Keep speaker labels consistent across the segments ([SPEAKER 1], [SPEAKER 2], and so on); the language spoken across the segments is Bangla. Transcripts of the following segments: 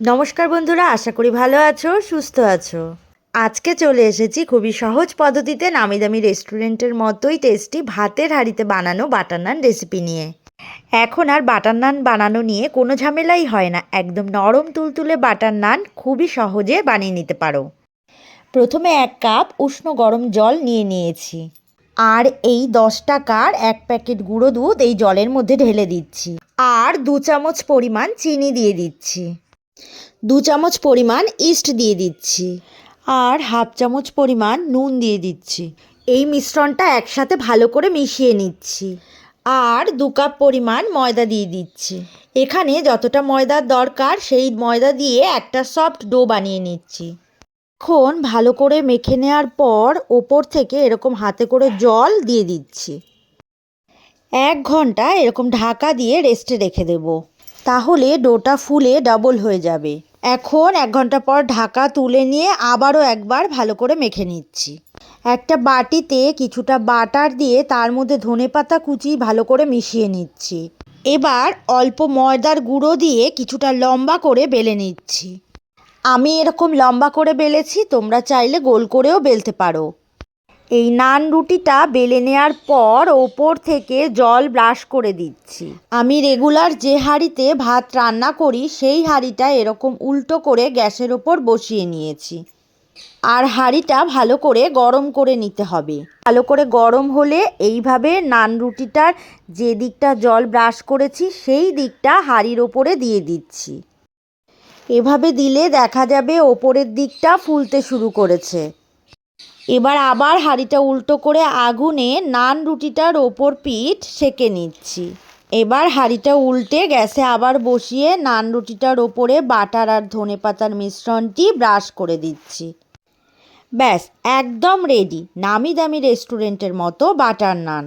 [SPEAKER 1] নমস্কার বন্ধুরা, আশা করি ভালো আছো, সুস্থ আছো। আজকে চলে এসেছি খুবই সহজ পদ্ধতিতে নামি দামি রেস্টুরেন্টের মতোই টেস্টি ভাতের হাঁড়িতে বানানো বাটার নান রেসিপি নিয়ে। এখন আর বাটার নান বানানো নিয়ে কোনো ঝামেলাই হয় না, একদম নরম তুলতুলে বাটার নান খুবই সহজে বানিয়ে নিতে পারো। প্রথমে এক কাপ উষ্ণ গরম জল নিয়ে নিয়েছি, আর এই দশ টাকার এক প্যাকেট গুঁড়ো দুধ এই জলের মধ্যে ঢেলে দিচ্ছি, আর দু চামচ পরিমাণ চিনি দিয়ে দিচ্ছি। দু চামচ পরিমাণ ইস্ট দিয়ে দিচ্ছি। আর হাফ চামচ পরিমাণ নুন দিয়ে দিচ্ছি। এই মিশ্রণটা একসাথে ভালো করে মিশিয়ে নিচ্ছি। আর দু কাপ পরিমাণ ময়দা দিয়ে দিচ্ছি। এখানে যতটা ময়দার দরকার সেই ময়দা দিয়ে একটা সফট ডো বানিয়ে নিচ্ছি। এখন ভালো করে মেখে নেওয়ার পর ওপর থেকে এরকম হাতে করে জল দিয়ে দিচ্ছি। এক ঘণ্টা এরকম ঢাকা দিয়ে রেস্টে রেখে দেব। তাহলে ডোটা ফুলে ডাবল হয়ে যাবে। এখন এক ঘণ্টা পর ঢাকা তুলে নিয়ে আবারও একবার ভালো করে মেখে নিচ্ছি। একটা বাটিতে কিছুটা বাটার দিয়ে তার মধ্যে ধনেপাতা কুচি ভালো করে মিশিয়ে নিচ্ছি। এবার অল্প ময়দার গুঁড়ো দিয়ে কিছুটা লম্বা করে বেলে নিচ্ছি। আমি এরকম লম্বা করে বেলেছি, তোমরা চাইলে গোল করেও বেলতে পারো। এই নান রুটিটা বেলে নেওয়ার পর ওপর থেকে জল ব্রাশ করে দিচ্ছি। আমি রেগুলার যে হাঁড়িতে ভাত রান্না করি, সেই হাঁড়িটা এরকম উল্টো করে গ্যাসের ওপর বসিয়ে নিয়েছি। আর হাঁড়িটা ভালো করে গরম করে নিতে হবে। ভালো করে গরম হলে এইভাবে নান রুটিটার যে দিকটা জল ব্রাশ করেছি, সেই দিকটা হাঁড়ির ওপরে দিয়ে দিচ্ছি। এভাবে দিলে দেখা যাবে ওপরের দিকটা ফুলতে শুরু করেছে। এবার আবার হাঁড়িটা উল্টো করে আগুনে নান রুটিটার ওপর পিঠ সেকে নিচ্ছি। এবার হাঁড়িটা উল্টে গ্যাসে আবার বসিয়ে নান রুটিটার ওপরে বাটার আর ধনে পাতার মিশ্রণটি ব্রাশ করে দিচ্ছি। ব্যাস, একদম রেডি নামি দামি রেস্টুরেন্টের মতো বাটার নান।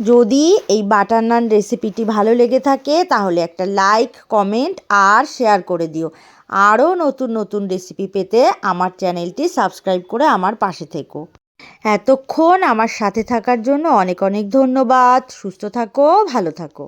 [SPEAKER 1] যদি এই বাটার নান রেসিপিটি ভালো লেগে থাকে, তাহলে একটা লাইক কমেন্ট আর শেয়ার করে দিও। আরও নতুন নতুন রেসিপি পেতে আমার চ্যানেলটি সাবস্ক্রাইব করে আমার পাশে থেকো। এতক্ষণ আমার সাথে থাকার জন্য অনেক অনেক ধন্যবাদ। সুস্থ থাকো, ভালো থাকো।